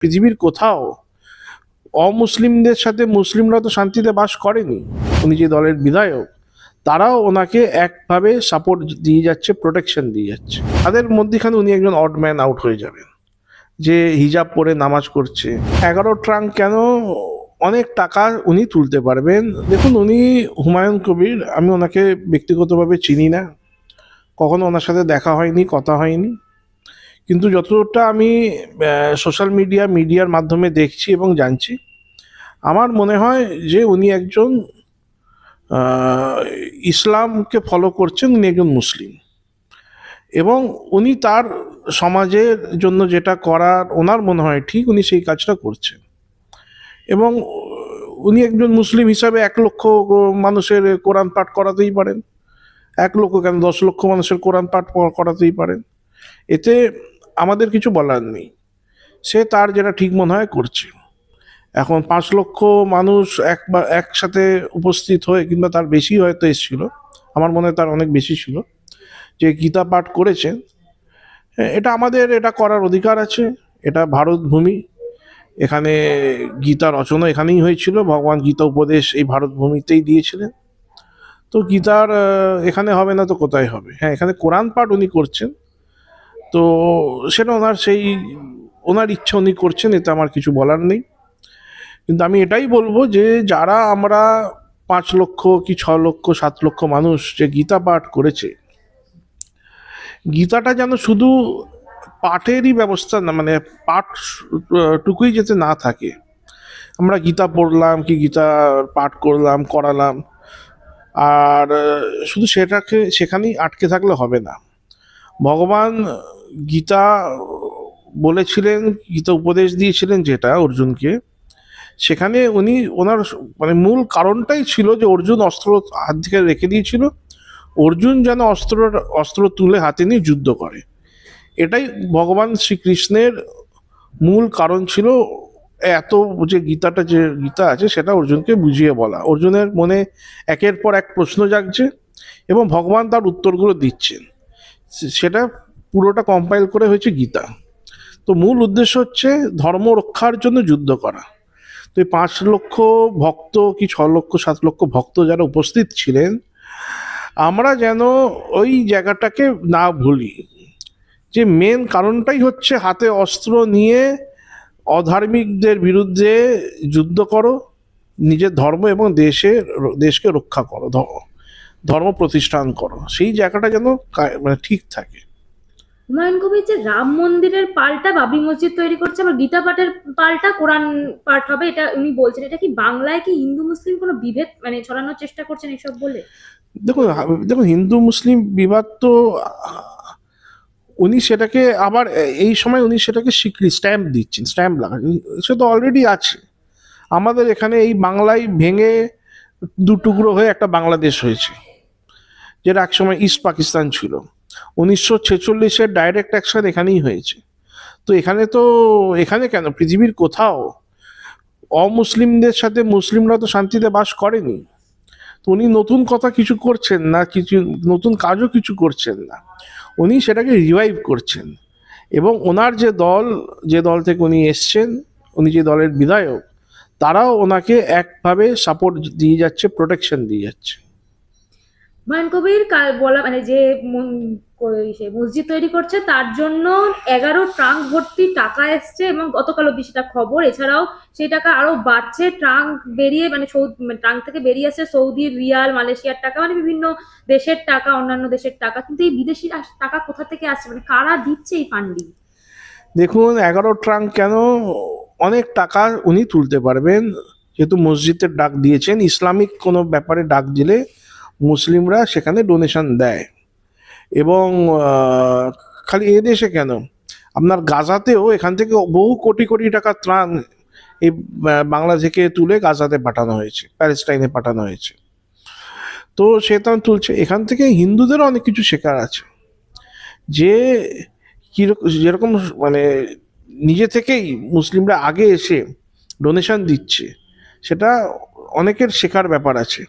পৃথিবীর কোথাও অমুসলিমদের সাথে মুসলিমরা তো শান্তিতে বাস করেনি। উনি যে দলের বিধায়ক, তারাও ওনাকে একভাবে সাপোর্ট দিয়ে যাচ্ছে প্রোটেকশন দিয়ে যাচ্ছে। তাদের মধ্যেখানে উনি একজন অড ম্যান আউট হয়ে যাবেন, যে হিজাব পরে নামাজ করছে। এগারো ট্রাঙ্ক কেন অনেক টাকা উনি তুলতে পারবেন? দেখুন, উনি হুমায়ুন কবির, আমি ওনাকে ব্যক্তিগতভাবে চিনি না। কখনো ওনার সাথে দেখা হয়নি, কথা হয়নি। কিন্তু যতটা আমি সোশ্যাল মিডিয়া মিডিয়ার মাধ্যমে দেখছি এবং জানছি, আমার মনে হয় যে উনি একজন ইসলামকে ফলো করছেন, উনি একজন মুসলিম। এবং উনি তার সমাজের জন্য যেটা করার, ওনার মনে হয় ঠিক উনি সেই কাজটা করছেন। এবং উনি একজন মুসলিম হিসাবে এক লক্ষ মানুষের কোরআন পাঠ করাতেই পারেন। এক লক্ষ কেন দশ লক্ষ মানুষের কোরআন পাঠ করাতেই পারেন। এতে আমাদের কিছু বলার নেই। সে তার যেটা ঠিক মনে হয় করছে। এখন পাঁচ লক্ষ মানুষ এক বা, একসাথে উপস্থিত হয়ে কিংবা তার বেশি হয়তো এসেছিল, আমার মনে হয় তার অনেক বেশি ছিল, যে গীতা পাঠ করেছেন এটা আমাদের, এটা করার অধিকার আছে, এটা ভারত ভূমি। এখানে গীতা রচনা এখানেই হয়েছিল, ভগবান গীতা উপদেশ এই ভারত ভূমিতেই দিয়েছিলেন। তো গীতার এখানে হবে না তো কোথায় হবে? হ্যাঁ এখানে কোরআন পাঠ উনি করছেন তো সেটা ওনার সেই, ওনার ইচ্ছা উনি করছেন, এতে আমার কিছু বলার নেই। কিন্তু আমি এটাই বলব যে যারা আমরা পাঁচ লক্ষ কি ছ লক্ষ, সাত লক্ষ মানুষ যে গীতা পাঠ করেছে, গীতাটা যেন শুধু পাঠেরই ব্যবস্থা না মানে পাঠ, টুকুই যাতে না থাকে। আমরা গীতা পড়লাম, কি গীতা পাঠ করলাম, করালাম, আর শুধু সেটাকে, সেখানেই আটকে থাকলে হবে না। ভগবান গীতা বলেছিলেন, গীতা উপদেশ দিয়েছিলেন যেটা অর্জুনকে, সেখানে উনি ওনার মানে মূল কারণটাই ছিল যে অর্জুন অস্ত্র হাত থেকে রেখে দিয়েছিল। অর্জুন যেন অস্ত্র অস্ত্র তুলে হাতে নিয়ে যুদ্ধ করে। এটাই ভগবান শ্রীকৃষ্ণের মূল কারণ ছিল এত যে গীতাটা যে গীতা আছে সেটা অর্জুনকে বুঝিয়ে বলা। অর্জুনের মনে একের পর এক প্রশ্ন জাগছে এবং ভগবান তার উত্তরগুলো দিচ্ছেন। সেটা পুরোটা কম্পাইল করে হয়েছে গীতা। তো মূল উদ্দেশ্য হচ্ছে ধর্ম রক্ষার জন্য যুদ্ধ করা। তো এই পাঁচ লক্ষ ভক্ত কি ছ লক্ষ, সাত লক্ষ ভক্ত যারা উপস্থিত ছিলেন, আমরা যেন ওই জায়গাটাকে না ভুলি। যে মেন কারণটাই হচ্ছে হাতে অস্ত্র নিয়ে অধার্মিকদের বিরুদ্ধে যুদ্ধ করো, নিজের ধর্ম এবং দেশে, দেশকে রক্ষা করো ধর্ম প্রতিষ্ঠান করো। সেই জায়গাটা যেন মানে ঠিক থাকে। হুমায়ুন কবির যে রাম মন্দিরের পাল্টা বাবরি মসজিদ তৈরি করছে আবার গীতা পাঠের পাল্টা কোরআন পাঠ হবে, এটা উনি বলছেন। এটা কি বাংলায় কি হিন্দু মুসলিম কোনো বিভেদ মানে ছড়ানোর চেষ্টা করছেন এসব বলে? দেখুন দেখুন, হিন্দু মুসলিম বিবাদ তো, উনি সেটাকে আবার এই সময় উনি সেটাকে স্বীকৃতি স্ট্যাম্প দিচ্ছেন স্ট্যাম্প লাগাচ্ছেন সে তো অলরেডি আছে। আমাদের এখানে এই বাংলায় ভেঙে দু টুকরো হয়ে একটা বাংলাদেশ হয়েছে, যেটা একসময় ইস্ট পাকিস্তান ছিল। উনিশশো ছেচল্লিশের ডাইরেক্ট অ্যাকশন এখানেই হয়েছে। তো এখানে তো, এখানে কেন? পৃথিবীর কোথাও? অমুসলিমদের সাথে মুসলিমরা তো শান্তিতে বাস করেনি। তো উনি নতুন কথা কিছু করছেন না, কিছু, নতুন কাজও কিছু করছেন না। উনি সেটাকে রিভাইভ করছেন। এবং ওনার যে দল যে দল থেকে উনি এসছেন, উনি যে দলের বিধায়ক, তারাও ওনাকে একভাবে সাপোর্ট দিয়ে যাচ্ছে প্রোটেকশন দিয়ে যাচ্ছে। হুমায়ুন কবির কাল বলা মানে যে সে মসজিদ তৈরি করছে, তার জন্য এগারো ট্রাঙ্ক ভর্তি টাকা এসছে এবং গতকাল অব্দি সেটা খবর। এছাড়াও সেই টাকা আরও বাড়ছে। ট্রাঙ্ক বেরিয়ে মানে মানে ট্রাঙ্ক থেকে বেরিয়ে আসছে সৌদি রিয়াল, মালয়েশিয়ার টাকা মানে বিভিন্ন দেশের টাকা, অন্যান্য দেশের টাকা। কিন্তু এই বিদেশি টাকা কোথা থেকে আসছে? মানে কারা দিচ্ছে এই ফান্ডিং দেখুন, এগারো ট্রাঙ্ক কেন? অনেক টাকা উনি তুলতে পারবেন। যেহেতু মসজিদের ডাক দিয়েছেন, ইসলামিক কোনো ব্যাপারে ডাক দিলে মুসলিমরা সেখানে ডোনেশন দেয়। এবং খালি এ দেশে কেন? আপনার গাজাতেও এখান থেকে বহু কোটি কোটি টাকা ত্রাণ এই বাংলা থেকে তুলে গাজাতে পাঠানো হয়েছে, প্যালেস্টাইনে পাঠানো হয়েছে। তো সে ত্রাণ তুলছে, এখান থেকে হিন্দুদেরও অনেক কিছু শেখার আছে। যে কীরকম যেরকম মানে নিজে থেকেই মুসলিমরা আগে এসে ডোনেশন দিচ্ছে, সেটা অনেকের শেখার ব্যাপার আছে।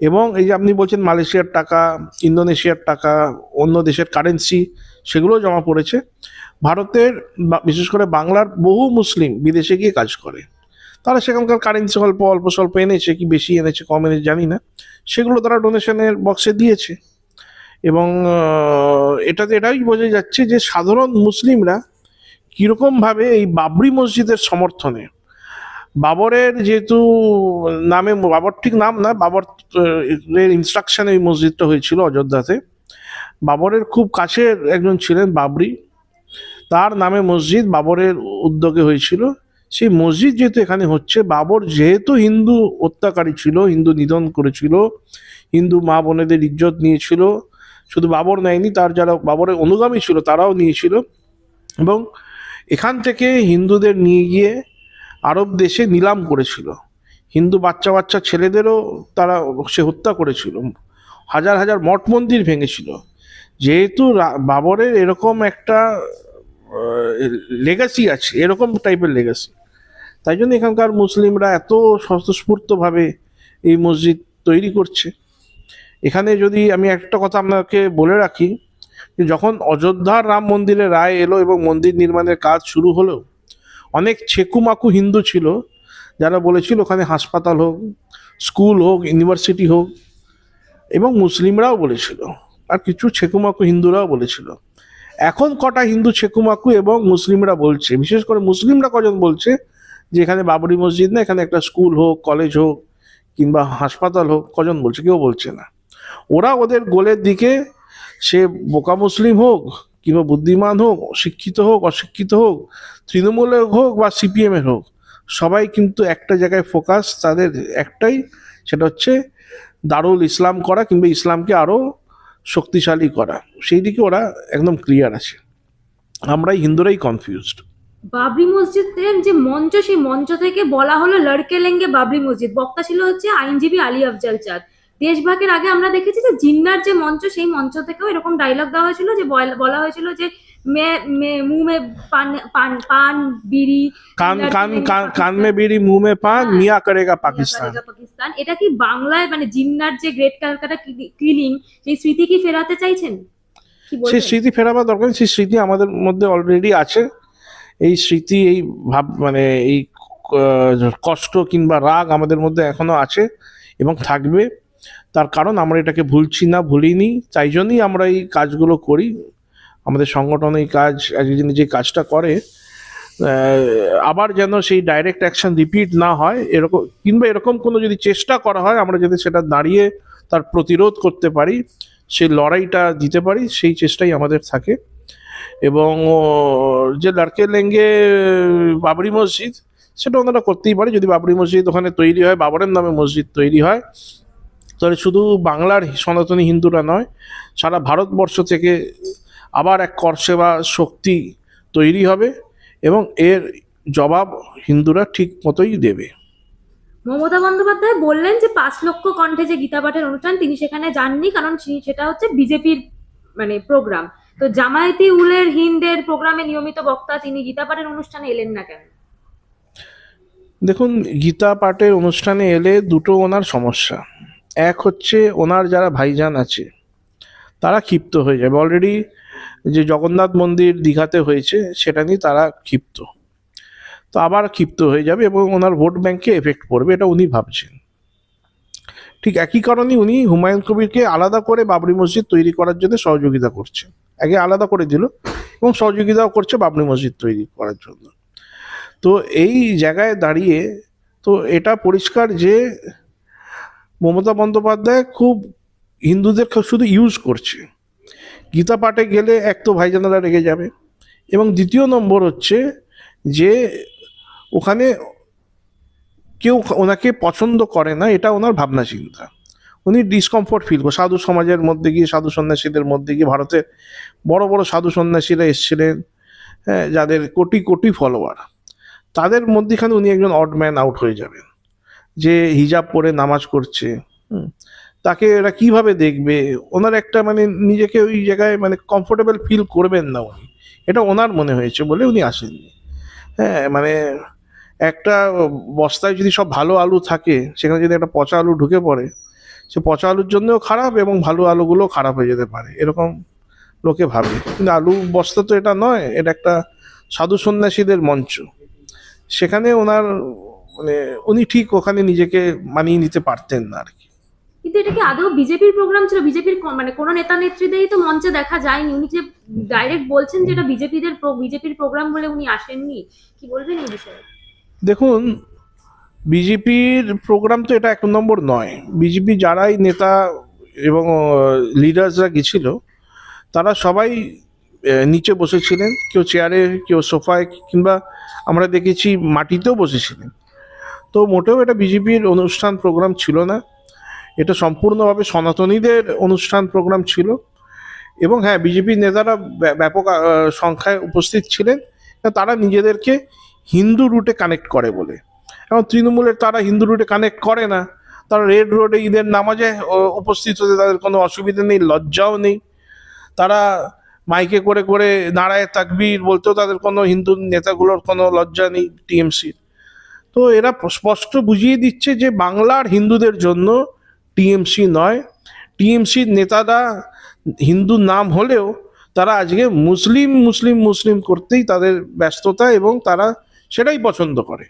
এবং এই যে আপনি বলছেন মালয়েশিয়ার টাকা, ইন্দোনেশিয়ার টাকা, অন্য দেশের কারেন্সি সেগুলো জমা পড়েছে। ভারতের বিশেষ করে বাংলার বহু মুসলিম বিদেশে গিয়ে কাজ করে। তারা সেখানকার কারেন্সি অল্প অল্প, স্বল্প এনেছে, কি বেশি এনেছে, কম এনেছে, জানি না। সেগুলো তারা ডোনেশনের বক্সে দিয়েছে। এবং এটাতে এটাই বোঝা যাচ্ছে যে সাধারণ মুসলিমরা কীরকমভাবে এই বাবরি মসজিদের সমর্থনে বাবরের যেহেতু নামে, বাবর ঠিক নাম না, বাবর এর ইনস্ট্রাকশনে এই মসজিদটা হয়েছিল অযোধ্যাতে। বাবরের খুব কাছের একজন ছিলেন বাবরি। তার নামে মসজিদ বাবরের উদ্যোগে হয়েছিল। সেই মসজিদ যেহেতু এখানে হচ্ছে, বাবর যেহেতু হিন্দু হত্যাকারী ছিল, হিন্দু নিধন করেছিল, হিন্দু মা বোনেদের ইজ্জত নিয়েছিল, শুধু বাবর নেয়নি, তার যারা বাবরের অনুগামী ছিল তারাও নিয়েছিল। এবং এখান থেকে হিন্দুদের নিয়ে গিয়ে আরব দেশে নিলাম করেছিল। হিন্দু বাচ্চা বাচ্চা ছেলেদেরও তারা সে হত্যা করেছিল। হাজার হাজার মঠ মন্দির ভেঙেছিল। যেহেতু বাবরের এরকম একটা লেগাসি আছে, এরকম টাইপের লেগাসি তাই জন্য এখানকার মুসলিমরা এত স্বতঃস্ফূর্তভাবে এই মসজিদ তৈরি করছে। এখানে যদি আমি একটা কথা আপনাকে বলে রাখি যখন অযোধ্যার রাম মন্দিরে রায় এলো এবং মন্দির নির্মাণের কাজ শুরু হলো অনেক ছেকুমাকু হিন্দু ছিল, যারা বলেছিল ওখানে হাসপাতাল হোক, স্কুল হোক, ইউনিভার্সিটি হোক, এবং মুসলিমরাও বলেছিল, আর কিছু ছেকুমাকু হিন্দুরাও বলেছিল। এখন কটা হিন্দু ছেকুমাকু এবং মুসলিমরা বলছে, বিশেষ করে মুসলিমরা কজন বলছে, যে এখানে বাবরি মসজিদ না, এখানে একটা স্কুল হোক, কলেজ হোক, কিংবা হাসপাতাল হোক, কজন বলছে? কেউ বলছে না। ওরা ওদের গোলের দিকে, সে বোকা মুসলিম হোক কিংবা বুদ্ধিমান হোক, শিক্ষিত হোক, অশিক্ষিত হোক, তৃণমূলের হোক বা সিপিএমের হোক, সবাই কিন্তু একটা জায়গায় ফোকাস তাদের একটাই, সেটা হচ্ছে দারুল ইসলাম করা কিংবা ইসলামকে আরও শক্তিশালী করা। সেই দিকে ওরা একদম ক্লিয়ার আছে। আমরাই হিন্দুরাই কনফিউজড বাবরি মসজিদের যে মঞ্চ, সেই মঞ্চ থেকে বলা হলো লড়কে লেঙ্গে বাবরি মসজিদ। বক্তা ছিল হচ্ছে আইনজীবী আলী আফজাল চাঁদ। দেশভাগের আগে আমরা দেখেছি যে জিন্নার যে মঞ্চ সেই মঞ্চ থেকেও এরকম ডায়লগ দেওয়া হয়েছিল যে বলা হয়েছিল যে মে মে মুহ মে পান পান পান বিড়ি কান কান কান মে বিড়ি মুহ মে পান হ্যাঁ। মিয়া করেগা পাকিস্তান। পাকিস্তান। এটা কি বাংলায় মানে জিন্নার যে গ্রেট ক্যালকাটা ক্লিনিং সেই স্মৃতি কি ফেরাতে চাইছেন? সেই স্মৃতি ফেরাবার দরকার সেই স্মৃতি আমাদের মধ্যে অলরেডি আছে। এই স্মৃতি এই ভাব মানে এই কষ্ট কিংবা রাগ আমাদের মধ্যে এখনও আছে এবং থাকবে। তার কারণ আমরা এটাকে ভুলছি না, ভুলিনি। তাই জন্যই আমরা এই কাজগুলো করি। আমাদের সংগঠন এই কাজ, একদিন যে কাজটা করে আবার যেন সেই ডাইরেক্ট অ্যাকশন রিপিট না হয়, এরকম, কিংবা এরকম কোনো যদি চেষ্টা করা হয়, আমরা যদি সেটা দাঁড়িয়ে তার প্রতিরোধ করতে পারি, সেই লড়াইটা দিতে পারি, সেই চেষ্টাই আমাদের থাকে। এবং যে লড়কে লেঙ্গে বাবরি মসজিদ, সেটা ওনারা করতেই পারে। যদি বাবরি মসজিদ ওখানে তৈরি হয়, বাবরের নামে মসজিদ তৈরি হয় তাহলে শুধু বাংলার সনাতনী হিন্দুরা নয় সারা ভারতবর্ষ থেকে আবার এক করসেবা শক্তি তৈরি হবে এবং এর জবাব হিন্দুরা ঠিক মতোই দেবে। মমতা বন্দ্যোপাধ্যায় বললেন যে পাঁচ লক্ষ কণ্ঠে যে গীতা পাঠের অনুষ্ঠান তিনি সেখানে যাননি কারণ সেটা হচ্ছে বিজেপির মানে প্রোগ্রাম তো জামায়াতি উলের হিন্দের প্রোগ্রামে নিয়মিত বক্তা তিনি গীতা পাঠের অনুষ্ঠানে এলেন না কেন? দেখুন গীতা পাঠের অনুষ্ঠানে এলে দুটো ওনার সমস্যা। এক হচ্ছে ওনার যারা ভাইজান আছে, তারা ক্ষিপ্ত হয়ে যাবে। অলরেডি যে জগন্নাথ মন্দির দীঘাতে হয়েছে, সেটা নিয়ে তারা ক্ষিপ্ত। তো আবার ক্ষিপ্ত হয়ে যাবে এবং ওনার ভোট ব্যাংকে এফেক্ট পড়বে, এটা উনি ভাবছেন। ঠিক একই কারণে উনি হুমায়ুন কবিরকে আলাদা করে বাবরি মসজিদ তৈরি করার জন্য সহযোগিতা করছেন। আগে আলাদা করে দিল এবং সহযোগিতাও করছে বাবরি মসজিদ তৈরি করার জন্য। তো এই জায়গায় দাঁড়িয়ে, তো এটা পরিষ্কার যে মমতা বন্দ্যোপাধ্যায় খুব হিন্দুদের শুধু ইউজ করছে। গীতা পাঠে গেলে এক তো ভাইজানারা রেগে যাবে। এবং দ্বিতীয় নম্বর হচ্ছে যে ওখানে কেউ ওনাকে পছন্দ করে না, এটা ওনার ভাবনা চিন্তা। উনি ডিসকমফোর্ট ফিল করে সাধু সমাজের মধ্যে গিয়ে, সাধু সন্ন্যাসীদের মধ্যে গিয়ে ভারতের বড় বড় সাধু সন্ন্যাসীরা এসেছিলেন হ্যাঁ যাদের কোটি কোটি ফলোয়ার তাদের মধ্যেখানে উনি একজন অড ম্যান আউট হয়ে যাবেন। যে হিজাব পরে নামাজ করছে তাকে এরা কীভাবে দেখবে? ওনার একটা মানে নিজেকে ওই জায়গায় মানে কমফোর্টেবল ফিল করবেন না উনি। এটা ওনার মনে হয়েছে বলে উনি আসেননি। হ্যাঁ মানে একটা বস্তায় যদি সব ভালো আলু থাকে, সেখানে যদি একটা পচা আলু ঢুকে পড়ে, সে পচা আলুর জন্যও খারাপ এবং ভালো আলুগুলো খারাপ হয়ে যেতে পারে। এরকম লোকে ভাবে। কিন্তু আলু বস্তা তো এটা নয়, এটা একটা সাধু সন্ন্যাসীদের মঞ্চ। সেখানে ওনার মানে উনি ঠিক ওখানে নিজেকে মানিয়ে নিতে পারতেন না আর কি। কিন্তু এটা কি আদৌ বিজেপির প্রোগ্রাম ছিল? বিজেপির মানে কোনো নেতা নেত্রীদেরই তো মঞ্চে দেখা যায়নি। উনি যে ডাইরেক্ট বলছেন যে এটা বিজেপিদের বিজেপির প্রোগ্রাম বলে উনি আসেননি কি বলবেন এই বিষয়ে? দেখুন বিজেপির প্রোগ্রাম তো এটা এক নম্বর নয়। বিজেপি যারাই নেতা এবং লিডার্সরা গেছিল তারা সবাই নিচে বসেছিলেন। কেউ চেয়ারে কেউ সোফায় কিংবা আমরা দেখেছি মাটিতেও বসেছিলেন। তো মোটেও এটা বিজেপির অনুষ্ঠান প্রোগ্রাম ছিল না। এটা সম্পূর্ণভাবে সনাতনীদের অনুষ্ঠান প্রোগ্রাম ছিল। এবং হ্যাঁ বিজেপির নেতারা ব্য- ব্যাপক সংখ্যায় উপস্থিত ছিলেন। তারা নিজেদেরকে হিন্দু রুটে কানেক্ট করে বলে। এবং তৃণমূলের তারা হিন্দু রুটে কানেক্ট করে না। তারা রেড রোডে ঈদের নামাজে উপস্থিত হতে তাদের কোনো অসুবিধা নেই, লজ্জাও নেই। তারা মাইকে করে করে নারায় তাকবির বলতেও তাদের কোনো হিন্দু নেতাগুলোর কোনো লজ্জা নেই টিএমসির। তো এরা স্পষ্ট বুঝিয়ে দিচ্ছে যে বাংলার হিন্দুদের জন্য টিএমসি নয়। টিএমসির নেতারা হিন্দু নাম হলেও তারা আজকে মুসলিম মুসলিম মুসলিম করতেই তাদের ব্যস্ততা এবং তারা সেটাই পছন্দ করে।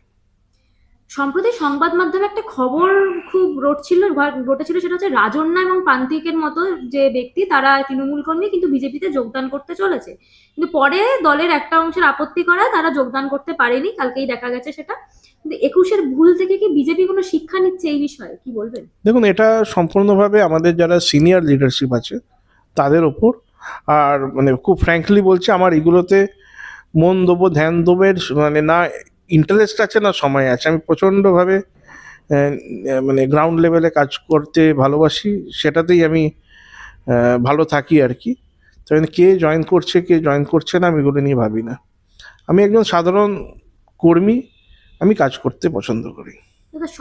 সম্প্রতি সংবাদ মাধ্যমে একটা খবর খুব রটছিল রটেছিল, সেটা হচ্ছে রাজন্যা এবং প্রান্তিকের মতো যে ব্যক্তি, তারা তৃণমূল কর্মী কিন্তু বিজেপিতে যোগদান করতে চলেছে। কিন্তু পরে দলের একটা অংশের আপত্তি করায় তারা যোগদান করতে পারেনি, কালকেই দেখা গেছে সেটা। কিন্তু একুশের ভুল থেকে কি বিজেপি কোনো শিক্ষা নিচ্ছে এই বিষয়ে, কি বলবেন? দেখুন, এটা সম্পূর্ণভাবে আমাদের যারা সিনিয়র লিডারশিপ আছে, তাদের ওপর। আর মানে খুব ফ্র্যাঙ্কলি বলছি, আমার এগুলোতে মন দেবো, ধ্যান দেবো মানে না ইন্টারেস্ট আছে না, সময় আছে? আমি প্রচণ্ডভাবে মানে গ্রাউন্ড লেভেলে কাজ করতে ভালোবাসি, সেটাতেই আমি ভালো থাকি আর কি। তো এখানে কে জয়েন করছে, কে জয়েন করছে না, আমি এগুলো নিয়ে ভাবি না। আমি একজন সাধারণ কর্মী, আমি কাজ করতে পছন্দ করি।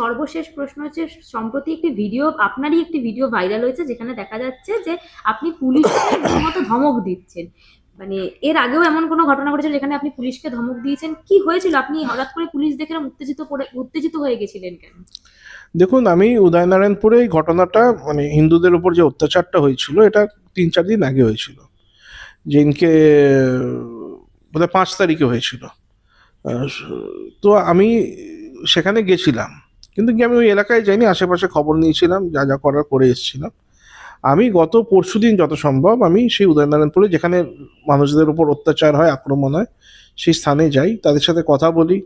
সর্বশেষ প্রশ্ন হচ্ছে, সম্প্রতি একটি ভিডিও, আপনারই একটি ভিডিও ভাইরাল হয়েছে, যেখানে দেখা যাচ্ছে যে আপনি পুলিশকে রীতিমতো ধমক দিচ্ছেন। মানে এর আগেও এমন কোনো ঘটনা ঘটেছিল যেখানে আপনি পুলিশকে ধমক দিয়েছেন? কি হয়েছিল? আপনি হঠাৎ করে পুলিশ দেখে উত্তেজিত উত্তেজিত হয়ে গেছিলেন কেন? দেখুন, আমি উদয়নারায়ণপুরে এই ঘটনাটা মানে হিন্দুদের উপর যে অত্যাচারটা হয়েছিল, এটা তিন চার দিন আগে হয়েছিল। যেদিনকে, বোধহয় পাঁচ তারিখে হয়েছিল। তো আমি সেখানে গেছিলাম। কিন্তু কি আমি ওই এলাকায় যাইনি, আশেপাশে খবর নিয়েছিলাম, যা যা করার করে এসেছিলাম। আমি গত পরশু দিন যত সম্ভব আমি সেই উদয়নারায়ণপুরে যেখানে মানুষদের উপর অত্যাচার হয়, আক্রমণ হয়, সেই স্থানে যাই। তাদের সাথে কথা বলি।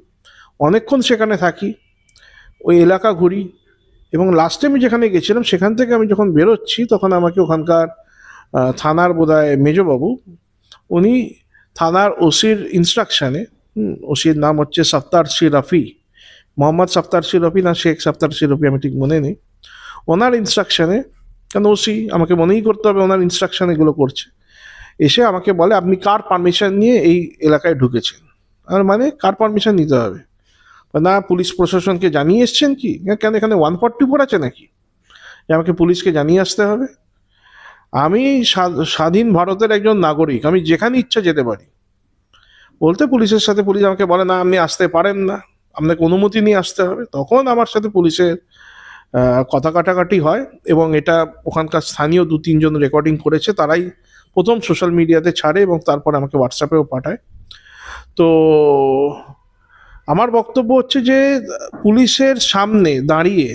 অনেকক্ষণ সেখানে থাকি। ওই এলাকা ঘুরি এবং লাস্টে আমি যেখানে গেছিলাম সেখান থেকে আমি যখন বেরোচ্ছি তখন আমাকে ওখানকার থানার বোধহয় মেজবাবু, উনি থানার ওসির ইনস্ট্রাকশানে ওসির নাম হচ্ছে সফতার সি রফি, মোহাম্মদ সফতার সি রফি না শেখ সফতার সি রফি আমি ঠিক মনে নেই। ওনার ইনস্ট্রাকশানে কেন ওসি? আমাকে মনেই করতে হবে, ওনার ইনস্ট্রাকশন এগুলো করছে। এসে আমাকে বলে, আপনি কার পারমিশন নিয়ে এই এলাকায় ঢুকেছেন? আর মানে কার পারমিশন নিতে হবে? না, পুলিশ প্রশাসনকে জানিয়ে এসছেন কি? কেন, এখানে ওয়ান ফর্টি ফোর আছে নাকি? যে, আমাকে পুলিশকে জানিয়ে আসতে হবে। আমি স্বাধীন ভারতের একজন নাগরিক, আমি যেখানে ইচ্ছা যেতে পারি। বলতে পুলিশের সাথে পুলিশ আমাকে বলে, না, আপনি আসতে পারেন না। আপনাকে অনুমতি নিয়ে আসতে হবে। তখন আমার সাথে পুলিশের কথা কাটাকাটি হয় এবং এটা ওখানকার স্থানীয় দু তিনজন রেকর্ডিং করেছে, তারাই প্রথম সোশ্যাল মিডিয়াতে ছাড়ে এবং তারপর আমাকে হোয়াটসঅ্যাপেও পাঠায়। তো আমার বক্তব্য হচ্ছে যে, পুলিশের সামনে দাঁড়িয়ে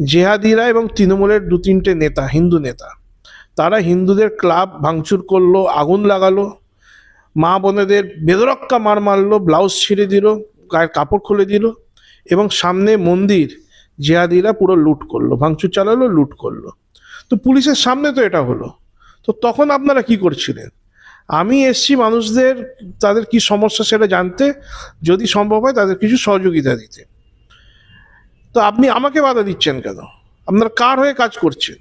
জেহাদিরা এবং তৃণমূলের দু তিনটে নেতা, হিন্দু নেতা, তারা হিন্দুদের ক্লাব ভাঙচুর করল, আগুন লাগালো, মা বোনেদের বেদরক্কা মার মারলো ব্লাউজ ছিঁড়ে দিল, গায়ের কাপড় খুলে দিল এবং সামনে মন্দির জেহাদিরা পুরো লুট করল, ভাঙচুর চালালো, লুট করল। তো পুলিশের সামনে তো এটা হলো। তো তখন আপনারা কি করছিলেন? আমি এসছি মানুষদের, তাদের কি সমস্যা সেটা জানতে, যদি সম্ভব হয় তাদের কিছু সহযোগিতা দিতে। তো আপনি আমাকে বাধা দিচ্ছেন কেন? আপনারা কার হয়ে কাজ করছেন?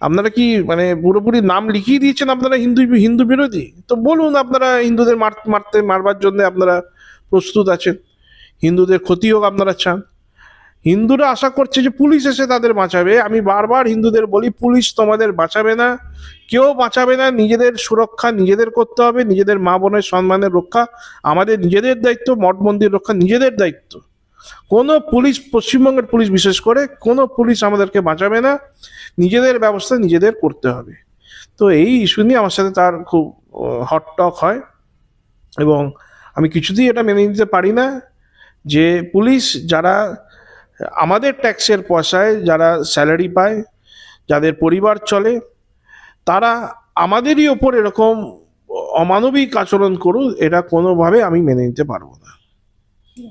আপনারা কি মানে পুরোপুরি নাম লিখিয়ে দিয়েছেন আপনারা হিন্দু হিন্দু বিরোধী? তো বলুন আপনারা হিন্দুদের মার, মারতে, মারবার জন্য আপনারা প্রস্তুত আছেন। হিন্দুদের ক্ষতি হোক আপনারা চান। হিন্দুরা আশা করছে যে পুলিশ এসে তাদের বাঁচাবে। আমি বারবার হিন্দুদের বলি, পুলিশ তোমাদের বাঁচাবে না। কেউ বাঁচাবে না, নিজেদের সুরক্ষা নিজেদের করতে হবে, নিজেদের মা বোনের সম্মানের রক্ষা আমাদের নিজেদের দায়িত্ব, মঠ মন্দির রক্ষা নিজেদের দায়িত্ব। কোনো পুলিশ, পশ্চিমবঙ্গের পুলিশ বিশেষ করে, কোনো পুলিশ আমাদেরকে বাঁচাবে না। নিজেদের ব্যবস্থা নিজেদের করতে হবে। তো এই ইস্যু নিয়ে আমার সাথে তার খুব হট টক হয় এবং আমি কিছুতেই এটা মেনে নিতে পারি না যে পুলিশ যারা আমাদের ট্যাক্সের পয়সায় যারা স্যালারি পায়, যাদের পরিবার চলে, তারা আমাদেরই ওপর এরকম অমানবিক আচরণ করুক, এটা কোনোভাবে আমি মেনে নিতে পারব না।